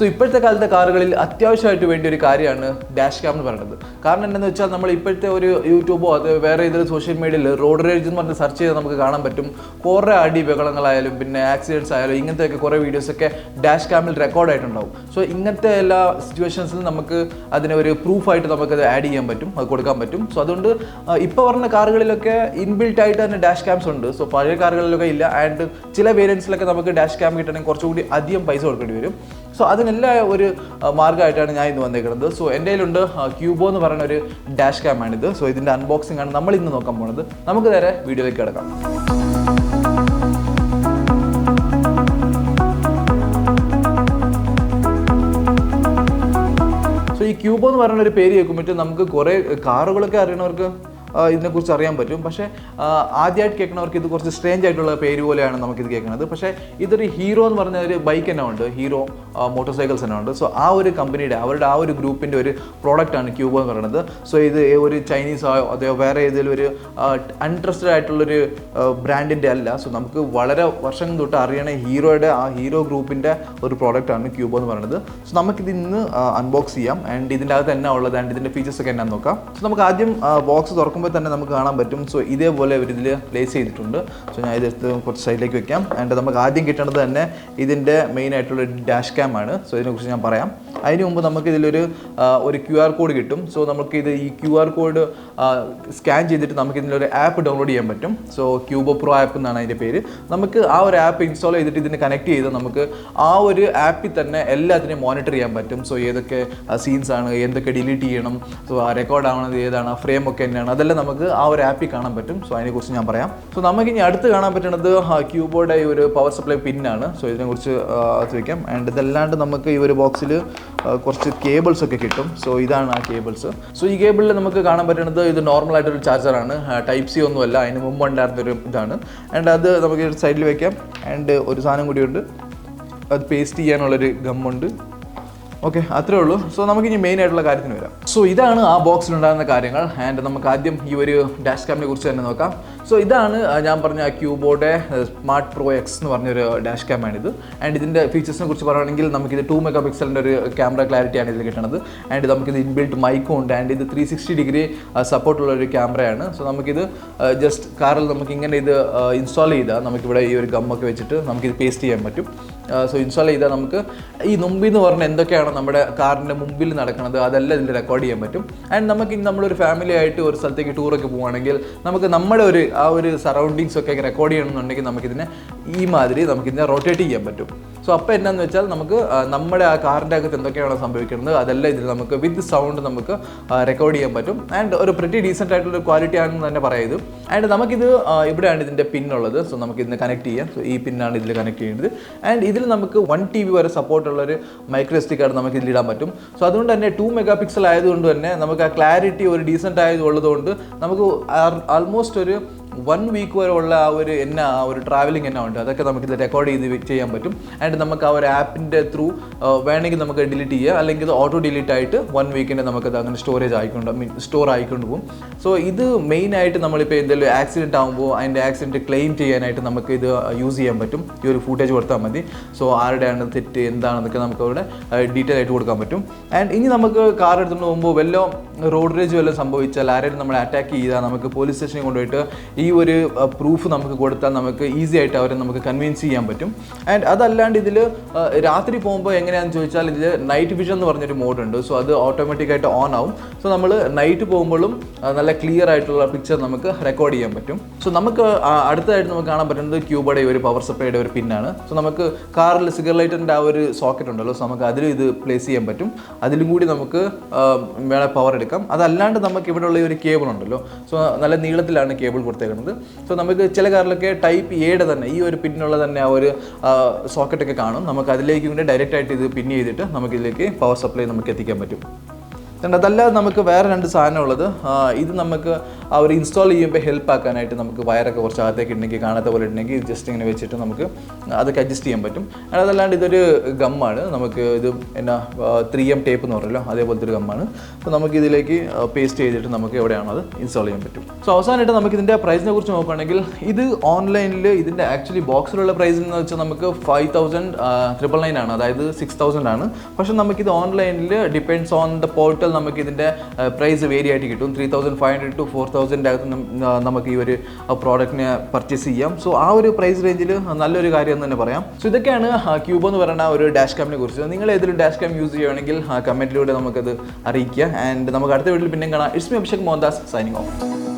So ഇപ്പോഴത്തെ കാലത്തെ കാറുകളിൽ അത്യാവശ്യമായിട്ട് വേണ്ട ഒരു കാര്യമാണ് ഡാഷ് ക്യാം എന്ന് പറയുന്നത്. കാരണം എന്താണെന്ന് വെച്ചാൽ നമ്മൾ ഇപ്പോഴത്തെ ഒരു യൂട്യൂബോ അത് വേറെ ഏതൊരു സോഷ്യൽ മീഡിയയിൽ റോഡ് റേജ് എന്ന് പറഞ്ഞ് സെർച്ച് ചെയ്താൽ നമുക്ക് കാണാൻ പറ്റും. കുറേ അടി ബഹളങ്ങളായാലും പിന്നെ ആക്സിഡന്റ്സ് ആയാലും ഇങ്ങനത്തെയൊക്കെ കുറേ വീഡിയോസൊക്കെ ഡാഷ് ക്യാമിൽ റെക്കോർഡ് ആയിട്ടുണ്ടാവും. സോ ഇങ്ങനത്തെ എല്ലാ സിറ്റുവേഷൻസിലും നമുക്ക് അതിനെ ഒരു പ്രൂഫായിട്ട് നമുക്കത് ആഡ് ചെയ്യാൻ പറ്റും അത് കൊടുക്കാൻ പറ്റും. സോ അതുകൊണ്ട് ഇപ്പോൾ പറഞ്ഞ കാറുകളിലൊക്കെ ഇൻബിൽറ്റ് ആയിട്ട് തന്നെ ഡാഷ് ക്യാംസ് ഉണ്ട്. സോ പഴയ കാറുകളിലൊക്കെ ഇല്ല. ആൻഡ് ചില വേരിയൻസിലൊക്കെ നമുക്ക് ഡാഷ് ക്യാം കിട്ടണമെങ്കിൽ കുറച്ചുകൂടി അധികം പൈസ കൊടുക്കേണ്ടി വരും. സോ അതിനെല്ലാം ഒരു മാർഗമായിട്ടാണ് ഞാൻ ഇന്ന് വന്നേക്കുന്നത്. സോ എന്റെ കയ്യിലുണ്ട് ക്യൂബോ എന്ന് പറയുന്ന ഒരു ഡാഷ് ക്യാമാണിത് സോ ഇതിന്റെ അൺബോക്സിംഗ് ആണ് നമ്മൾ ഇന്ന് നോക്കാൻ പോകുന്നത് നമുക്ക് നേരെ വീഡിയോയിലേക്ക് കിടക്കാം. സോ ഈ ക്യൂബോ എന്ന് പറയുന്ന ഒരു പേര് കേൾക്കുമ്പോഴത്തേക്കും നമുക്ക് കുറേ കാറുകളൊക്കെ അറിയണവർക്ക് ഇതിനെക്കുറിച്ച് അറിയാൻ പറ്റും. പക്ഷേ ആദ്യമായിട്ട് കേൾക്കുന്നവർക്ക് ഇത് കുറച്ച് സ്ട്രേഞ്ച് ആയിട്ടുള്ള പേര് പോലെയാണ് നമുക്കിത് കേൾക്കുന്നത്. പക്ഷേ ഇതൊരു ഹീറോ എന്ന് പറഞ്ഞ ഒരു ബൈക്ക് തന്നെ ഉണ്ട്. ഹീറോ മോട്ടോർ സൈക്കിൾസ് തന്നെ ഉണ്ട്. സോ ആ ഒരു കമ്പനിയുടെ അവരുടെ ആ ഒരു ഗ്രൂപ്പിന്റെ ഒരു പ്രോഡക്റ്റാണ് ക്യൂബ് എന്ന് പറയുന്നത്. സോ ഇത് ഒരു ചൈനീസ് ആയോ അതെയോ വേറെ ഏതെങ്കിലും ഒരു അൺട്രസ്റ്റഡ് ആയിട്ടുള്ളൊരു ബ്രാൻഡിന്റെ അല്ല. സോ നമുക്ക് വളരെ വർഷം തൊട്ട് അറിയണ ഹീറോയുടെ ആ ഹീറോ ഗ്രൂപ്പിന്റെ ഒരു പ്രോഡക്റ്റാണ് ക്യൂബോ എന്ന് പറയുന്നത്. സോ നമുക്കിത് ഇന്ന് അൺബോക്സ് ചെയ്യാം. ആൻഡ് ഇതിന്റെ അകത്ത് എന്നാ ഉള്ളത്? ആൻഡ് ഇതിന്റെ ഫീച്ചേഴ്സ് ഒക്കെ എന്നാന്ന് നോക്കാം. സോ നമുക്ക് ആദ്യം ബോക്സ് തുറക്കുമ്പോൾ തന്നെ നമുക്ക് കാണാൻ പറ്റും. സോ ഇതേപോലെ അവർ ഇതിൽ പ്ലേസ് ചെയ്തിട്ടുണ്ട്. സോ ഞാൻ ഇതെടുത്ത് കുറച്ച് സൈഡിലേക്ക് വെക്കാം. ആൻഡ് നമുക്ക് ആദ്യം കിട്ടേണ്ടത് തന്നെ ഇതിന്റെ മെയിൻ ആയിട്ടുള്ള ഡാഷ് ക്യാം ആണ്. സോ ഇതിനെക്കുറിച്ച് ഞാൻ പറയാം. അതിന് മുമ്പ് നമുക്ക് ഇതിലൊരു ഒരു ക്യു ആർ കോഡ് കിട്ടും. സോ നമുക്ക് ഇത് ഈ ക്യു ആർ കോഡ് സ്കാൻ ചെയ്തിട്ട് നമുക്ക് ഇതിലൊരു ആപ്പ് ഡൗൺലോഡ് ചെയ്യാൻ പറ്റും. സോ ക്യൂബോ പ്രോ ആപ്പ് എന്നാണ് അതിന്റെ പേര്. നമുക്ക് ആ ഒരു ആപ്പ് ഇൻസ്റ്റാൾ ചെയ്തിട്ട് ഇതിനെ കണക്ട് ചെയ്ത് നമുക്ക് ആ ഒരു ആപ്പിൽ തന്നെ എല്ലാത്തിനെയും മോണിറ്റർ ചെയ്യാൻ പറ്റും. സോ ഏതൊക്കെ സീൻസ് ആണ് എന്തൊക്കെ ഡിലീറ്റ് ചെയ്യണം. സോ റെക്കോർഡ് ആവണത് ഏതാണ് ഫ്രെയിം ഒക്കെ തന്നെയാണ് അതെല്ലാം നമുക്ക് ആ ഒരു ആപ്പിൽ കാണാൻ പറ്റും. സോ അതിനെക്കുറിച്ച് ഞാൻ പറയാം. സോ നമുക്ക് ഇനി അടുത്ത് കാണാൻ പറ്റുന്നത് ക്യൂബോർഡ് ഈ ഒരു പവർ സപ്ലൈ പിന്നാണ് സോ ഇതിനെക്കുറിച്ച് വെക്കാം. ആൻഡ് ഇതല്ലാണ്ട് നമുക്ക് ഈ ഒരു ബോക്സിൽ കുറച്ച് കേബിൾസ് ഒക്കെ കിട്ടും. സോ ഇതാണ് ആ കേബിൾസ് സോ ഈ കേബിളിൽ നമുക്ക് കാണാൻ പറ്റുന്നത് ഇത് നോർമൽ ആയിട്ടൊരു ചാർജറാണ് ടൈപ്പ് സി ഒന്നുമല്ല. അതിന് മുമ്പ് ഉണ്ടായിരുന്നൊരു ഇതാണ്. ആൻഡ് അത് നമുക്ക് സൈഡിൽ വെക്കാം. ആൻഡ് ഒരു സാധനം കൂടിയുണ്ട് അത് പേസ്റ്റ് ചെയ്യാനുള്ളൊരു ഗമ്മുണ്ട് ഓക്കെ അത്രേ ഉള്ളൂ. സോ നമുക്ക് ഇനി മെയിൻ ആയിട്ടുള്ള കാര്യത്തിന് വരാം. സോ ഇതാണ് ആ ബോക്സിൽ ഉണ്ടാകുന്ന കാര്യങ്ങൾ. ആൻഡ് നമുക്ക് ആദ്യം ഈ ഒരു ഡാഷ് ക്യാമിനെ കുറിച്ച് തന്നെ നോക്കാം. സോ ഇതാണ് ഞാൻ പറഞ്ഞ ക്യൂബോർഡ് സ്മാർട്ട് പ്രോ എക്സ് എന്ന് പറഞ്ഞൊരു ഡാഷ് ക്യാമാണിത് ആൻഡ് ഇതിന്റെ ഫീച്ചേഴ്സിനെ കുറിച്ച് പറയുകയാണെങ്കിൽ നമുക്കിത് ടു മെഗാ പിക്സലിന്റെ ഒരു ക്യാമറ ക്ലാരിറ്റിയാണ് ഇതിൽ കിട്ടുന്നത് ആൻഡ് നമുക്കിത് ഇൻബിൽറ്റ് മൈക്കും ഉണ്ട്. ആൻഡ് ഇത് ത്രീ സിക്സ്റ്റി ഡിഗ്രി സപ്പോർട്ടുള്ള ഒരു ക്യാമറയാണ് സോ നമുക്കിത് ജസ്റ്റ് കാറിൽ നമുക്ക് ഇങ്ങനെ ഇത് ഇൻസ്റ്റാൾ ചെയ്താൽ നമുക്കിവിടെ ഈ ഒരു ഗമ്മൊക്കെ വെച്ചിട്ട് നമുക്കിത് പേസ്റ്റ് ചെയ്യാൻ പറ്റും. സോ ഇൻസ്റ്റാൾ ചെയ്താൽ നമുക്ക് ഈ മുമ്പിൽ എന്ന് പറഞ്ഞാൽ എന്തൊക്കെയാണ് നമ്മുടെ കാറിന്റെ മുമ്പിൽ നടക്കുന്നത് അതെല്ലാം ഇതിൽ റെക്കോർഡ് ചെയ്യാൻ പറ്റും. ആൻഡ് നമുക്ക് ഇനി നമ്മളൊരു ഫാമിലി ആയിട്ട് ഒരു സ്ഥലത്തേക്ക് ടൂറൊക്കെ പോവുകയാണെങ്കിൽ നമുക്ക് നമ്മുടെ ഒരു ആ ഒരു സറൗണ്ടിങ്സ് ഒക്കെ റെക്കോർഡ് ചെയ്യണമെന്നുണ്ടെങ്കിൽ നമുക്കിതിനെ ഈ മാതിരി നമുക്കിതിനെ റൊട്ടേറ്റ് ചെയ്യാൻ പറ്റും. സോ അപ്പോൾ എന്നാന്ന് വെച്ചാൽ നമുക്ക് നമ്മുടെ ആ കാറിന്റെ അകത്ത് എന്തൊക്കെയാണ് സംഭവിക്കുന്നത് അതെല്ലാം ഇതിൽ നമുക്ക് വിത്ത് സൗണ്ട് നമുക്ക് റെക്കോർഡ് ചെയ്യാൻ പറ്റും. ആൻഡ് ഒരു പ്രിറ്റി ഡീസെന്റ് ആയിട്ടുള്ള ക്വാളിറ്റി ആണെന്ന് തന്നെ പറയാം ഇത്. ആൻഡ് നമുക്കിത് ഇവിടെയാണ് ഇതിന്റെ പിന്നുള്ളത് സോ നമുക്ക് ഇതിനെ കണക്ട് ചെയ്യാം. സോ ഈ പിന്നാണ് ഇതിൽ കണക്ട് ചെയ്യുന്നത്. ആൻഡ് ഇതിൽ നമുക്ക് വൺ ടി വി വരെ സപ്പോർട്ടുള്ള ഒരു മൈക്രോ എസ് ഡി കാർഡ് നമുക്ക് ഇതിൽ ഇടാൻ പറ്റും. സോ അതുകൊണ്ട് തന്നെ ടു മെഗാ പിക്സൽ ആയതുകൊണ്ട് തന്നെ നമുക്ക് ആ ക്ലാരിറ്റി ഒരു ഡീസന്റ് ആയത് ഉള്ളതുകൊണ്ട് നമുക്ക് ആൾമോസ്റ്റ് ഒരു വൺ വീക്ക് വരെ ഉള്ള ആ ഒരു എന്നാ ആ ഒരു ട്രാവലിംഗ് എന്നാ ഉണ്ട്. അതൊക്കെ നമുക്ക് ഇത് റെക്കോർഡ് ചെയ്ത് ചെയ്യാൻ പറ്റും. ആൻഡ് നമുക്ക് ആ ഒരു ആപ്പിന്റെ ത്രൂ വേണമെങ്കിൽ നമുക്ക് ഡിലീറ്റ് ചെയ്യുക അല്ലെങ്കിൽ ഇത് ഓട്ടോ ഡിലീറ്റ് ആയിട്ട് വൺ വീക്കിന്റെ നമുക്കത് അങ്ങനെ സ്റ്റോറേജ് ആയിക്കൊണ്ട് മീൻ സ്റ്റോർ ആയിക്കൊണ്ട് പോകും. സോ ഇത് മെയിൻ ആയിട്ട് നമ്മളിപ്പോൾ എന്തെങ്കിലും ആക്സിഡന്റ് ആകുമ്പോൾ അതിന്റെ ആക്സിഡന്റ് ക്ലെയിം ചെയ്യാനായിട്ട് നമുക്ക് ഇത് യൂസ് ചെയ്യാൻ പറ്റും. ഈ ഒരു ഫൂട്ടേജ് കൊടുത്താൽ മതി. സോ ആരുടെയാണ് തെറ്റ് എന്താണെന്നൊക്കെ നമുക്ക് അവിടെ ഡീറ്റെയിൽ ആയിട്ട് കൊടുക്കാൻ പറ്റും. ആൻഡ് ഇനി നമുക്ക് കാർ എടുത്തുകൊണ്ട് പോകുമ്പോൾ വല്ലതും റോഡ് റേജ് വല്ലതും സംഭവിച്ചാൽ ആരെങ്കിലും നമ്മളെ അറ്റാക്ക് ചെയ്താൽ നമുക്ക് പോലീസ് സ്റ്റേഷനിൽ കൊണ്ടുപോയിട്ട് ഈ ഒരു പ്രൂഫ് നമുക്ക് കൊടുത്താൽ നമുക്ക് ഈസി ആയിട്ട് അവരെ നമുക്ക് കൺവിൻസ് ചെയ്യാൻ പറ്റും. ആൻഡ് അതല്ലാണ്ട് ഇതിൽ രാത്രി പോകുമ്പോൾ എങ്ങനെയാണെന്ന് ചോദിച്ചാൽ ഇതിൽ നൈറ്റ് വിഷൻ എന്ന് പറഞ്ഞൊരു മോഡുണ്ട് സോ അത് ഓട്ടോമാറ്റിക്കായിട്ട് ഓൺ ആവും. സോ നമ്മൾ നൈറ്റ് പോകുമ്പോഴും നല്ല ക്ലിയർ ആയിട്ടുള്ള പിക്ചർ നമുക്ക് റെക്കോർഡ് ചെയ്യാൻ പറ്റും. സോ നമുക്ക് അടുത്തതായിട്ട് നമുക്ക് കാണാൻ പറ്റുന്നത് ക്യൂബയുടെ ഒരു പവർ സപ്ലൈയുടെ ഒരു പിന്നാണ് സോ നമുക്ക് കാറിൽ സിഗർലൈറ്ററിന്റെ ആ ഒരു സോക്കറ്റ് ഉണ്ടല്ലോ. സോ നമുക്ക് അതിലും ഇത് പ്ലേസ് ചെയ്യാൻ പറ്റും. അതിലും കൂടി നമുക്ക് വേണേൽ പവർ എടുക്കാം. അതല്ലാണ്ട് നമുക്ക് ഇവിടെ ഉള്ള ഈ ഒരു കേബിൾ ഉണ്ടല്ലോ. സോ നല്ല നീളത്തിലാണ് കേബിൾ കൊടുത്തേക്കുന്നത്. സോ നമുക്ക് ചില കാറിലൊക്കെ ടൈപ്പ് എയുടെ തന്നെ ഈ ഒരു പിന്നുള്ള തന്നെ ആ ഒരു സോക്കറ്റൊക്കെ കാണും. നമുക്ക് അതിലേക്ക് കൂടി ഡയറക്റ്റ് ആയിട്ട് ഇത് പിൻ ചെയ്തിട്ട് നമുക്കിതിലേക്ക് പവർ സപ്ലൈ നമുക്ക് എത്തിക്കാൻ പറ്റും. And അതല്ലാതെ നമുക്ക് വേറെ രണ്ട് സാധനം ഉള്ളത്. ഇത് നമുക്ക് അവർ ഇൻസ്റ്റാൾ ചെയ്യുമ്പോൾ ഹെൽപ്പ് ആക്കാനായിട്ട് നമുക്ക് വയറൊക്കെ കുറച്ച് അകത്തേക്ക് ഉണ്ടെങ്കിൽ കാണാത്ത പോലെ ഉണ്ടെങ്കിൽ ജസ്റ്റ് ഇങ്ങനെ വെച്ചിട്ട് നമുക്ക് അതൊക്കെ അഡ്ജസ്റ്റ് ചെയ്യാൻ പറ്റും. And അതല്ലാണ്ട് ഇതൊരു ഗമ്മാണ്. നമുക്ക് ഇത് എന്നാ ത്രീ എം ടേപ്പ് എന്ന് പറയുമല്ലോ അതേപോലത്തെ ഒരു ഗമ്മാണ്. അപ്പോൾ നമുക്ക് ഇതിലേക്ക് പേസ്റ്റ് ചെയ്തിട്ട് നമുക്ക് എവിടെയാണോ അത് ഇൻസ്റ്റാൾ ചെയ്യാൻ പറ്റും. സോ അവസാനമായിട്ട് നമുക്ക് ഇതിന്റെ പ്രൈസിനെ കുറിച്ച് നോക്കുകയാണെങ്കിൽ ഇത് ഓൺലൈനിൽ ഇതിന്റെ ആക്ച്വലി ബോക്സിലുള്ള പ്രൈസ് എന്ന് വെച്ചാൽ നമുക്ക് ഫൈവ് തൗസൻഡ് ട്രിപ്പിൾ നയൻ ആണ്. അതായത് സിക്സ് തൗസൻഡ് ആണ്. പക്ഷേ നമുക്കിത് ഓൺലൈനിൽ ഡിപ്പെൻഡ്സ് ഓൺ ദ പോർട്ടൽ നമുക്ക് ഇതിന്റെ പ്രൈസ് വേരി ആയിട്ട് കിട്ടും. Three thousand five hundred to four thousand അകത്ത് നമുക്ക് ഈ ഒരു പ്രോഡക്റ്റിനെ പർച്ചേസ് ചെയ്യാം. സോ ആ ഒരു പ്രൈസ് റേഞ്ചിൽ നല്ലൊരു കാര്യം എന്ന് തന്നെ പറയാം. സോ ഇതൊക്കെയാണ് ക്യൂബ് എന്ന് പറയുന്ന ഒരു ഡാഷ് ക്യാമിനെ കുറിച്ച്. നിങ്ങൾ ഏതൊരു ഡാഷ് ക്യാം യൂസ് ചെയ്യുകയാണെങ്കിൽ കമന്റിലൂടെ നമുക്കത് അറിയിക്കുക. ആൻഡ് നമുക്ക് അടുത്ത വീട്ടിൽ പിന്നെ കാണാം. It's me Abhishek Mohandas signing off